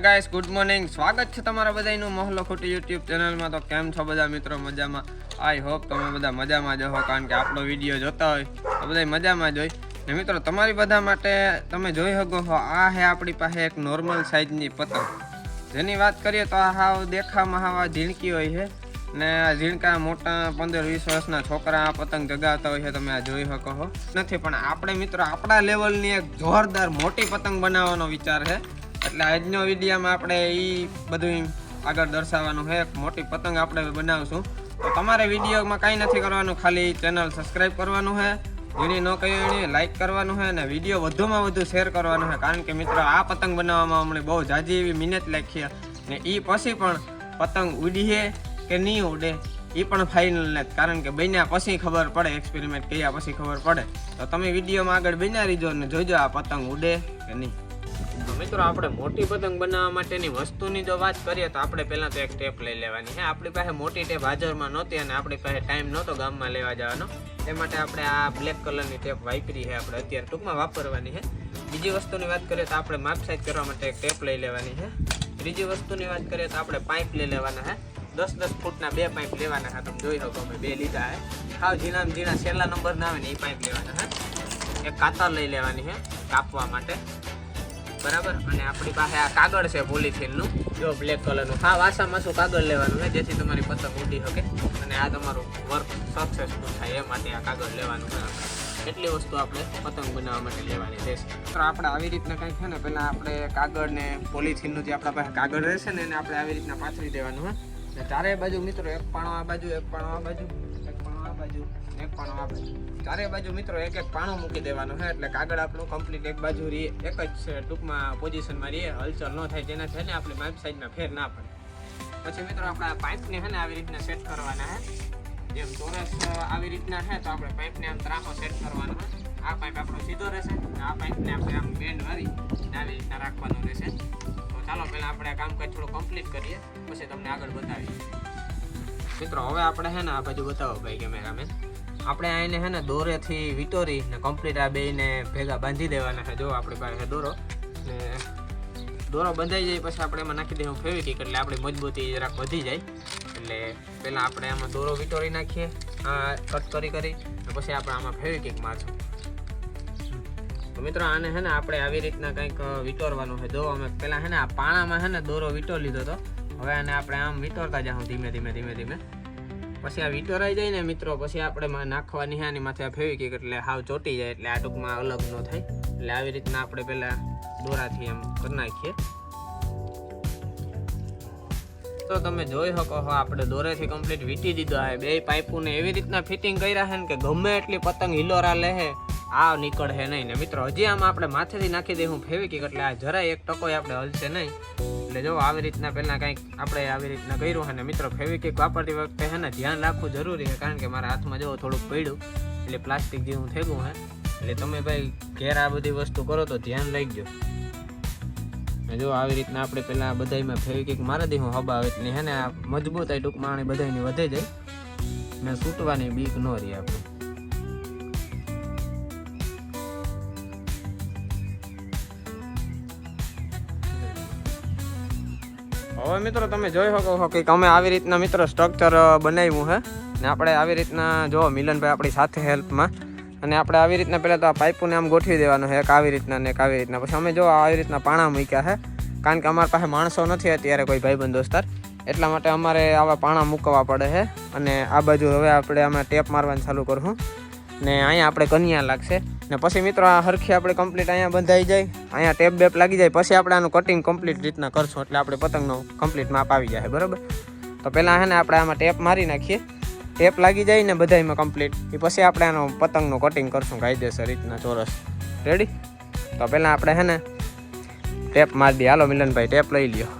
યા guys good morning સ્વાગત છે તમારા બધાનું મહલો ખોટી યુટ્યુબ ચેનલમાં. તો કેમ છો બધા મિત્રો? મજામાં? આઈ હોપ તમે બધા મજામાં જ હો, કારણ કે આપણો વીડિયો જોતા હોય તો બધા મજામાં જ હોય. ને મિત્રો, તમારી બધા માટે તમે જોઈ શકો છો, આ હે આપણી પાસે એક નોર્મલ સાઇઝની પતંગ. જેની વાત કરીએ તો આ હાવ દેખામાં હાવા ઝીણકી હોય છે. ને આ ઝીણકા મોટા પંદર વીસ વર્ષના છોકરા આ પતંગ જગાવતા હોય છે, તમે આ જોઈ શકો છો. નથી, પણ આપણે મિત્રો, આપણા લેવલની એક જોરદાર મોટી પતંગ બનાવવાનો વિચાર છે. એટલે આજનો વિડીયોમાં આપણે એ બધું આગળ દર્શાવવાનું છે. મોટી પતંગ આપણે બનાવશું. તો તમારે વિડીયોમાં કાંઈ નથી કરવાનું, ખાલી ચેનલ સબસ્ક્રાઈબ કરવાનું છે. જેની ન કહ્યું એની, લાઈક કરવાનું છે અને વીડિયો વધુમાં વધુ શેર કરવાનો છે. કારણ કે મિત્રો, આ પતંગ બનાવવામાં અમને બહુ જાજી એવી મહેનત લાગી ને એ પછી પણ પતંગ ઉડીએ કે નહીં ઉડે એ પણ ફાઇનલ નથી કારણ કે બન્યા પછી ખબર પડે એક્સપેરિમેન્ટ કર્યા પછી ખબર પડે. તો તમે વિડીયોમાં આગળ બન્યા રહીજો અને જોજો આ પતંગ ઉડે કે નહીં. મિત્રો, આપણે મોટી પતંગ બનાવવા માટેની વસ્તુની જો વાત કરીએ તો આપણે પહેલાં તો એક ટેપ લઈ લેવાની છે. આપણી પાસે મોટી ટેપ હાજરમાં નહોતી અને આપણી પાસે ટાઈમ નહોતો ગામમાં લેવા જવાનો. એ માટે આપણે આ બ્લેક કલરની ટેપ વાપરી છે આપણે અત્યારે ટૂંકમાં વાપરવાની છે. બીજી વસ્તુની વાત કરીએ તો આપણે માપ સાઈઝ કરવા માટે એક ટેપ લઈ લેવાની છે. ત્રીજી વસ્તુની વાત કરીએ તો આપણે પાઇપ લઈ લેવાના છે. દસ દસ ફૂટના બે પાઇપ લેવાના છે. તમે જોઈ શકો અમે બે લીધા છે. હાવ ઝીણા ઝીણા છેલ્લા નંબર ના આવે ને એ પાઇપ લેવાના છે. એક કાતર લઈ લેવાની છે કાપવા માટે. બરાબર? અને આપણી પાસે આ કાગળ છે પોલિથીનનું. જો બ્લેક કલરનું હા, વાસામાં શું કાગળ લેવાનું છે જેથી તમારી પતંગ ઉડી શકે. અને આ તમારું વર્ક સક્સેસફુલ થાય. એ માટે આ કાગળ લેવાનું છે એટલી વસ્તુ આપણે પતંગ બનાવવા માટે લેવાની રહેશે તો આપણે આવી રીતના કંઈક છે ને, પહેલાં આપણે કાગળ ને પોલિથીનનું જે આપણા પાસે કાગળ રહેશે ને, એને આપણે આવી રીતના પાથરી દેવાનું, હા. ચારે બાજુ મિત્રો, એક પાણો આ બાજુ, એક પાણો આ બાજુ. એક પાણો આ ચારે બાજુ મિત્રો એક એક પાણું મૂકી દેવાનું છે એટલે કાગળ આપણું કમ્પ્લીટ એક બાજુ રહે, એક જ ટૂંકમાં પોઝિશનમાં રહીએ હલચલ ન થાય જેના છે ને આપણે માઇપ સાઈઝમાં ફેર ના પડે. પછી મિત્રો આપણા પાઇપને છે ને આવી રીતના સેટ કરવાના છે જેમ ચોરસ આવી રીતના છે તો આપણે પાઇપને આમ ત્રાંકો સેટ કરવાનો છે આ પાઇપ આપણો સીધો રહેશે અને આ પાઇપને આપણે આમ બેન્ડ મારી આવી રીતના રાખવાનું રહેશે. તો ચાલો પહેલાં આપણે આ કામકાજ થોડું કમ્પ્લીટ કરીએ, પછી તમને આગળ બતાવીએ મિત્રો, હવે આપણે છે ને આ બાજુ બતાવો ભાઈ કેમેરામેન આપણે આને છે ને દોરેથી વિટોરી ને કમ્પ્લીટ આ બેને ભેગા બાંધી દેવાના છે. જો આપણી પાસે દોરો. ને દોરો બંધાઈ જાય પછી આપણે એમાં નાખી દઈએ ફેવિકિક એટલે આપણી મજબૂતી જરાક વધી જાય. એટલે પહેલાં આપણે આમાં દોરો વિટોરી નાખીએ, આ કટ કરી કરી પછી આપણે આમાં ફેવિકિક મારશું. તો મિત્રો આને છે ને આપણે આવી રીતના કંઈક વિટોરવાનું છે. જો અમે પહેલાં હે ને આ પાણામાં છે ને દોરો વિટોર લીધો હતો હવે આને આપણે આમ વિટોરતા જાઉં ધીમે ધીમે ધીમે ધીમે. પછી આ વિટોરાઈ જાય ને મિત્રો, પછી આપણે નાખવાની હા આની માથે ફેવિકિક એટલે હાવ ચોટી જાય એટલે આ ટૂંકમાં અલગ ન થાય. એટલે આવી રીતના આપણે પહેલાં દોરાથી એમ કરી નાખીએ. તો તમે જોઈ શકો છો આપણે દોરેથી કમ્પ્લીટ વીટી દીધો આ બે પાઇપોને એવી રીતના ફિટિંગ કર્યા છે ને કે ગમે એટલી પતંગ હિલોરા લે છે, આ નીકળે નહીં. ને મિત્રો, હજી આમાં આપણે માથેથી નાખી દઈએ હું ફેવિકિક એટલે આ જરાય એક ટકોય આપણે હલશે નહીં. એટલે જો આવી રીતના પહેલાં કંઈક આપણે આવી રીતના કર્યું અને મિત્રો ફેવિકિક વાપરતી વખતે છે ને ધ્યાન રાખવું જરૂરી છે, કારણ કે મારા હાથમાં જો થોડુંક પડ્યું, એટલે પ્લાસ્ટિક જેવું થઈ ગયું હે. એટલે તમે ભાઈ ઘેર આ બધી વસ્તુ કરો તો ધ્યાન રાખજો. જો આવી રીતના આપણે પહેલાં બધામાં ફેવિકિક મારી દઈશું હબા એટલે હે ને આ મજબૂતાઈ ટૂંકમાં બધાની વધે જાય. ને છૂટવાની બીક ન રહી આપણે. હવે મિત્રો તમે જોઈ શકો છો કે અમે આવી રીતના મિત્રો સ્ટ્રક્ચર બનાવ્યું છે ને આપણે આવી રીતના જો મિલનભાઈ આપણી સાથે હેલ્પમાં અને આપણે આવી રીતના પહેલાં તો આ પાઇપોને આમ ગોઠવી દેવાનું છે એક આવી રીતના ને એક આવી રીતના. પછી અમે જો આવી રીતના પાણા મૂક્યા છે કારણ કે અમારી પાસે માણસો નથી અત્યારે કોઈ ભાઈબંધ દોસ્તાર. એટલા માટે અમારે આવા પાણા મૂકવા પડે છે અને આ બાજુ હવે આપણે આમાં ટેપ મારવાનું ચાલુ કરશું. ને અહીંયા આપણે કન્યા લાગશે. ને પછી મિત્રો આ હરખી આપણે કમ્પ્લીટ અહીંયા બંધાઈ જાય. અહીંયા ટેપ બેપ લાગી જાય. પછી આપણે આનું કટિંગ કમ્પ્લીટ રીતના કરશું. એટલે આપણે પતંગનો કમ્પ્લીટ માપ આવી જાય, બરાબર? તો પહેલાં છે ને આપણે આમાં ટેપ મારી નાખીએ. ટેપ લાગી જાય ને બધામાં કમ્પ્લીટ એ પછી આપણે આનો પતંગનું કટિંગ કરશું કાયદેસર રીતના, ચોરસ. રેડી તો પહેલાં આપણે છે ને ટેપ મારી દઈએ. હાલો, મિલનભાઈ, ટેપ લઈ લ્યો.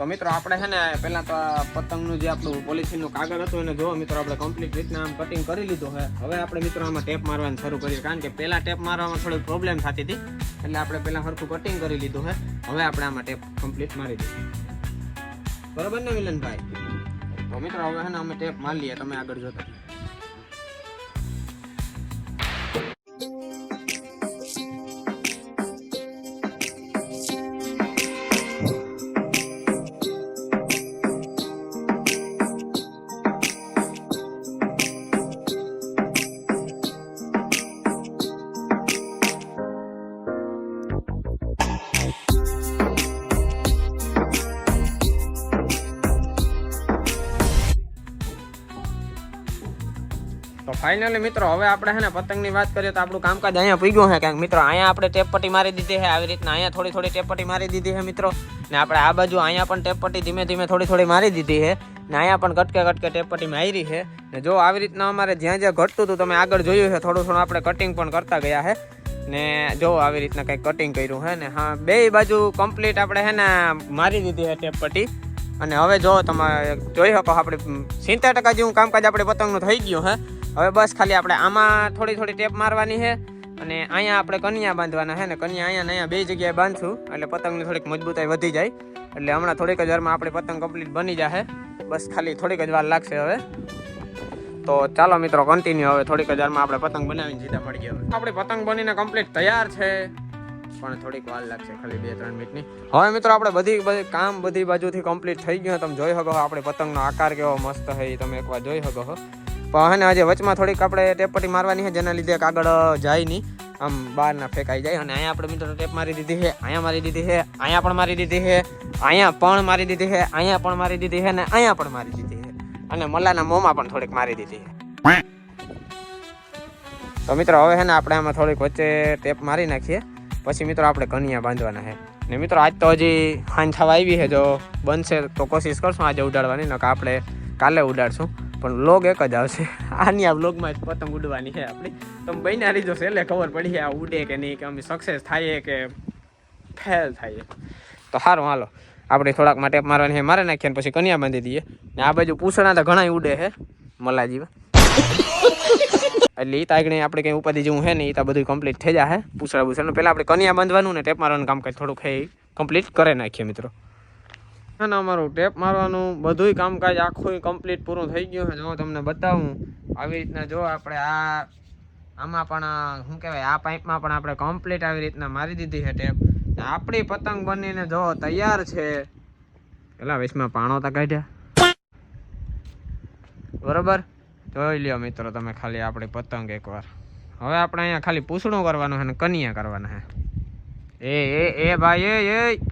તો મિત્રો આપણે છે ને પહેલાં તો પતંગનું જે આપણું પોલિથીનનું કાગળ હતું એને જો મિત્રો, આપણે કમ્પ્લીટ રીતના આમ કટિંગ કરી લીધું છે. હવે આપણે મિત્રો આમાં ટેપ મારવાનું શરૂ કરીએ. કારણ કે પહેલાં ટેપ મારવામાં થોડી પ્રોબ્લેમ થતી હતી. એટલે આપણે પહેલાં સરખું કટિંગ કરી લીધું છે. હવે આપણે આમાં ટેપ કમ્પ્લીટ મારી દઈશું. બરોબર ને, મિલનભાઈ? તો મિત્રો, હવે છે ને અમે ટેપ મારી લઈએ. તમે આગળ જોતા ફાઇનલી મિત્રો, હવે આપણે છે ને પતંગની વાત કરીએ તો આપણું કામકાજ અહીંયા પૂગ્યું છે કારણ મિત્રો, અહીંયા આપણે ટેપ પટ્ટી મારી દીધી છે આવી રીતના અહીંયા થોડી થોડી ટેપ પટ્ટી મારી દીધી છે મિત્રો. ને આપણે આ બાજુ અહીંયા પણ ટેપ પટ્ટી ધીમે ધીમે થોડી થોડી મારી દીધી છે ને અહીંયા પણ કટકે કટકે ટેપ પટ્ટી મારી છે ને જો આવી રીતના અમારે જ્યાં જ્યાં ઘટતું હતું તમે આગળ જોયું છે થોડું થોડું આપણે કટિંગ પણ કરતા ગયા છે ને જો આવી રીતના કંઈક કટિંગ કર્યું છે ને, હા, બે બાજુ કમ્પ્લીટ આપણે છે ને મારી દીધી છે ટેપ પટ્ટી અને હવે જો તમે જોઈ શકો, આપણે સિત્તેર ટકા જેવું કામકાજ આપણે પતંગનું થઈ ગયું છે હવે બસ ખાલી આપણે આમાં થોડી થોડી ટેપ મારવાની છે. અને અહીંયા આપણે કન્યા બાંધવાના છે ને, કન્યા અહીંયા અહીંયા બે જગ્યાએ બાંધશું. એટલે પતંગની થોડીક મજબૂતાઈ વધી જાય. એટલે હમણાં થોડીક જ વારમાં આપણી પતંગ કમ્પ્લીટ બની જશે બસ ખાલી થોડીક જ વાર લાગશે હવે. તો ચાલો મિત્રો કન્ટિન્યુ હવે થોડીક જ વારમાં આપણે પતંગ બનાવીને સીધા મળી ગયા આપણી પતંગ બનીને કમ્પ્લીટ તૈયાર છે. પણ થોડીક વાર લાગશે ખાલી બે ત્રણ મિનિટની. હવે મિત્રો, આપણે બધી બધી કામ બધી બાજુથી કમ્પ્લીટ થઈ ગયું તમે જોઈ શકો છો આપણે પતંગનો આકાર કેવો મસ્ત છે તમે એકવાર જોઈ શકો પણ હે હજી વચમાં થોડીક આપણે ટેપ પટ્ટી મારવાની છે, જેના લીધે કાગળ જાય નહીં. આમ બહાર ના ફેંકાઈ જાય અને અહીંયા આપણે મિત્રો ટેપ મારી દીધી છે, અહીંયા મારી દીધી છે, અહીંયા પણ મારી દીધી છે, અહીંયા પણ મારી દીધી છે, અહીંયા પણ મારી દીધી છે ને અહીંયા પણ મારી દીધી છે. અને મલાના મોંમાં પણ થોડીક મારી દીધી છે. તો મિત્રો હવે છે ને આપણે આમાં થોડીક વચ્ચે ટેપ મારી નાખીએ. પછી મિત્રો આપણે કનિયા બાંધવાના છે. ને મિત્રો આજ તો હજી હાંજ થવા આવી છે, જો બનશે તો કોશિશ કરશું આજે ઉડાડવાની નકા આપણે કાલે ઉડાડશું. પણ લોગ એક જ આવશે. આની આ બ્લોગમાં જ પતંગ ઉડવાની છે આપણી. તમે બન્યા રીજો એટલે ખબર પડી છે આ ઉડે કે નહીં, કે અમે સક્સેસ થાય કે ફેલ થાય. તો સારું હાલો. આપણે થોડાક માટે મારવાની છે. મારે નાખીએ પછી કન્યા બાંધી દઈએ. ને આ બાજુ પૂછણા તો ઘણા ઉડે છે મલાજી એટલે એ તાગણી આપણે કંઈ ઉપાધિ જેવું છે ને એ તો બધું કમ્પ્લીટ થઈ જાય પૂછડા પૂછડા પહેલાં આપણે કન્યા બાંધવાનું ને ટેપ મારવાનું કામ કામકાજ થોડુંક છે કમ્પ્લીટ કરી નાખીએ મિત્રો. ના ને અમારું ટેપ મારવાનું, બધુંય કામકાજ આખું કમ્પ્લીટ પૂરું થઈ ગયું છે. જો તમને બતાવું, આવી રીતના જો આપણે આ, આમાં પણ, શું કહેવાય, આ પાઇપમાં પણ આપણે કમ્પ્લીટ આવી રીતના મારી દીધી છે ટેપ. આપણી પતંગ બનીને જો તૈયાર છે. પેલા વિશમાં પાણો તો કાઢ્યા. બરોબર? જોઈ લ્યો મિત્રો તમે ખાલી આપણી પતંગ એકવાર. હવે આપણે અહીંયા ખાલી પૂછડું કરવાનું છે ને કનિયા કરવાના છે. એ એ એ ભાઈ, એ એ.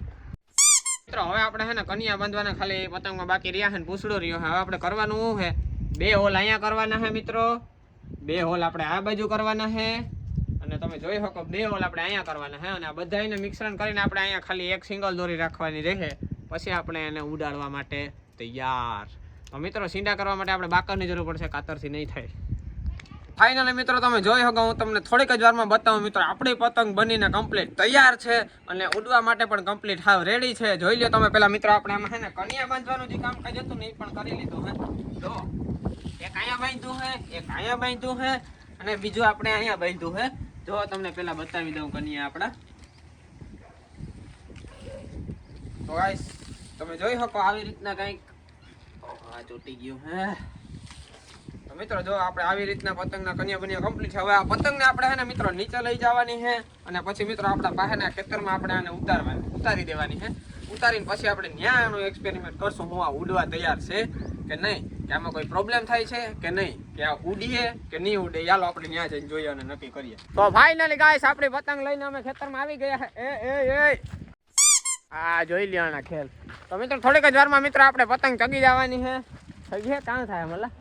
મિત્રો, હવે આપણે હે ને કન્યા બાંધવાના ખાલી પતંગમાં બાકી રહ્યા છે ને પૂછડો રહ્યો હવે આપણે કરવાનું શું છે? બે હોલ અહીંયા કરવાના છે મિત્રો. બે હોલ આપણે આ બાજુ કરવાના છે. અને તમે જોઈ શકો, બે હોલ આપણે અહીંયા કરવાના છે. અને આ બધાને મિશ્રણ કરીને આપણે અહીંયા ખાલી એક સિંગલ દોરી રાખવાની રહે. પછી આપણે એને ઉડાડવા માટે તૈયાર. તો મિત્રો સીંડા કરવા માટે આપણે બાકરની જરૂર પડશે, કાતરથી નહીં થાય. ફાઇનલી મિત્રો, તમે જોઈ શકો, હું તમને થોડીક જ વારમાં બતાવું. મિત્રો, આપણી પતંગ બનીને કમ્પ્લીટ તૈયાર છે અને ઉડવા માટે પણ કમ્પ્લીટ હાવ રેડી છે. જોઈ લો તમે પેલા, મિત્રો, આપણે આમાં છે ને કન્યા બાંધવાનું જે કામકાજ હતું ને એ પણ કરી લીધું હે. જો, એક અહીંયા બાંધ્યું હે, એક અહીંયા બાંધ્યું હે અને બીજું આપણે અહીંયા બાંધ્યું હે. જો, તમને પેલા બતાવી દઉં કન્યા આપણા. તો તમે જોઈ શકો આવી રીતના કંઈક. આ તૂટી ગયું હે. મિત્રો, જો આપણે આવી રીતના પતંગના કન્યા બન્યા કમ્પ્લીટ હવે આ પતંગને આપણે હે ને મિત્રો નીચે લઈ જવાની છે અને પછી મિત્રો આપણા પાસેના ખેતરમાં આપણે આને ઉતારવા ઉતારી દેવાની છે. ઉતારીને પછી આપણે ન્યા એનું એક્સપેરિમેન્ટ કરશું. હું આ ઉડવા તૈયાર છે કે નહીં? કે આમાં કોઈ પ્રોબ્લેમ થાય છે કે નહીં? કે આ ઉડીએ કે નહીં ઉડે? ચાલો આપણે ત્યાં જઈને જોઈએ અને નક્કી કરીએ. તો ફાઇનલી ગાઈસ આપણી પતંગ લઈને અમે ખેતરમાં આવી ગયા એ એ એ. આ જોઈ લ્યો ખેલ. તો મિત્રો, થોડીક જ વારમાં મિત્રો આપણે પતંગ ચગી જવાની છે. થઈ ગયા કાં થાય મલા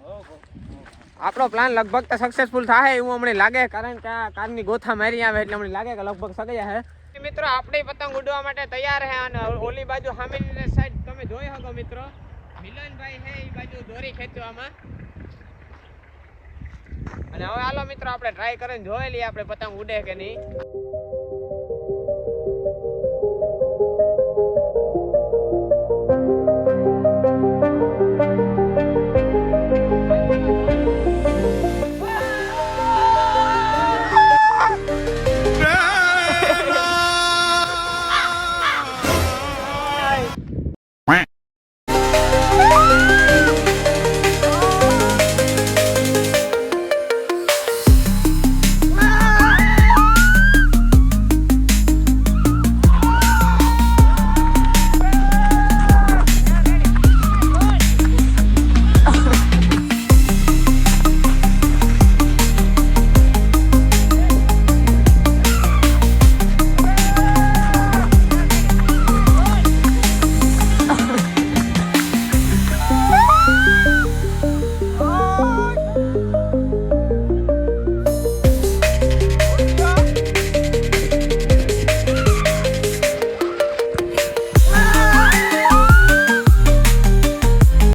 આપણો પ્લાન લગભગ તો સક્સેસફુલ થાય એવું હમણાં લાગે, કારણ કે આ કારની ગોથા મારી આવે એટલે હમણાં લાગે કે લગભગ સગાઈ છે મિત્રો, આપણે પતંગ ઉડવા માટે તૈયાર છે અને ઓલી બાજુ સામેની સાઈડ તમે જોઈ શકો મિત્રો. મિલનભાઈ છે એ બાજુ દોરી ખેંચવામાં. અને હવે હાલો મિત્રો, આપણે ટ્રાય કરીને જોઈ લઈએ આપણે પતંગ ઉડે કે નહીં.